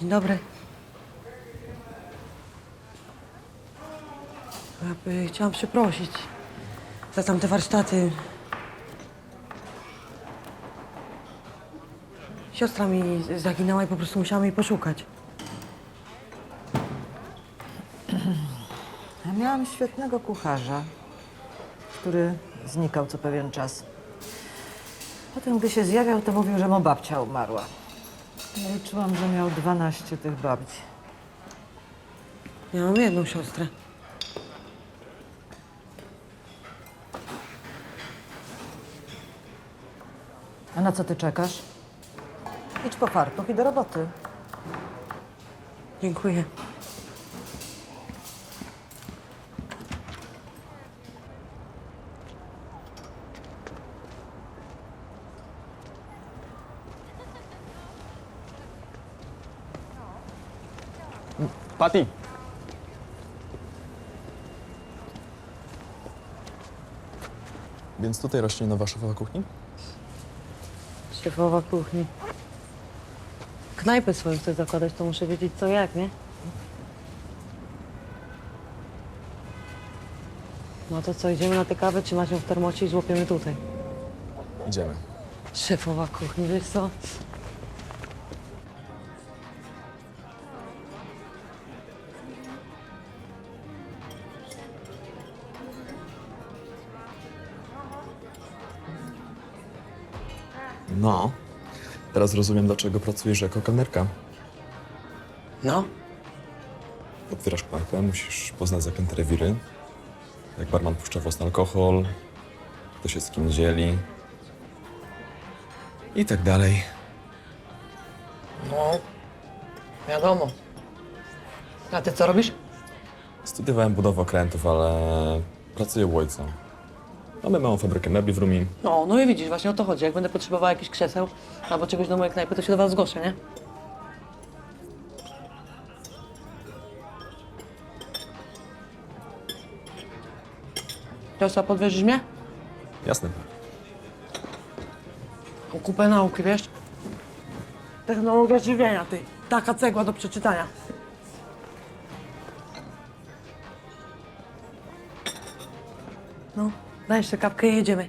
Dzień dobry. Chciałam przeprosić za tamte warsztaty. Siostra mi zaginęła i po prostu musiałam jej poszukać. Ja miałam świetnego kucharza, który znikał co pewien czas. Potem, gdy się zjawiał, to mówił, że mu babcia umarła. Ja liczyłam, że miał 12 tych babci. Ja mam jedną siostrę. A na co ty czekasz? Idź po fartuch i do roboty. Dziękuję. Patty! Więc tutaj rośnie nowa szefowa kuchni? Szefowa kuchni. Knajpę swoją chcę zakładać, to muszę wiedzieć co jak, nie? No to co, idziemy na tę kawę, czy macie ją w termocie i złapiemy tutaj? Idziemy. Szefowa kuchni, wiesz co? No. Teraz rozumiem, dlaczego pracujesz jako kelnerka. No, Otwierasz knajpę, musisz poznać zaklęte rewiry. Jak barman puszcza własny alkohol, kto się z kim dzieli. I tak dalej. no, wiadomo. A ty co robisz? Studiowałem budowę okrętów, ale pracuję u ojca. Mamy małą fabrykę mebli w Rumi. No, no i widzisz, właśnie o to chodzi. Jak będę potrzebowała jakichś krzeseł albo czegoś do mojej knajpy, to się do was zgłoszę, nie? Ciosła, podwiezisz mnie? Jasne. Mam kupę nauki, wiesz? Technologia żywienia, ty. Taka cegła do przeczytania. No, Ver şu kapkayı Ecem'e.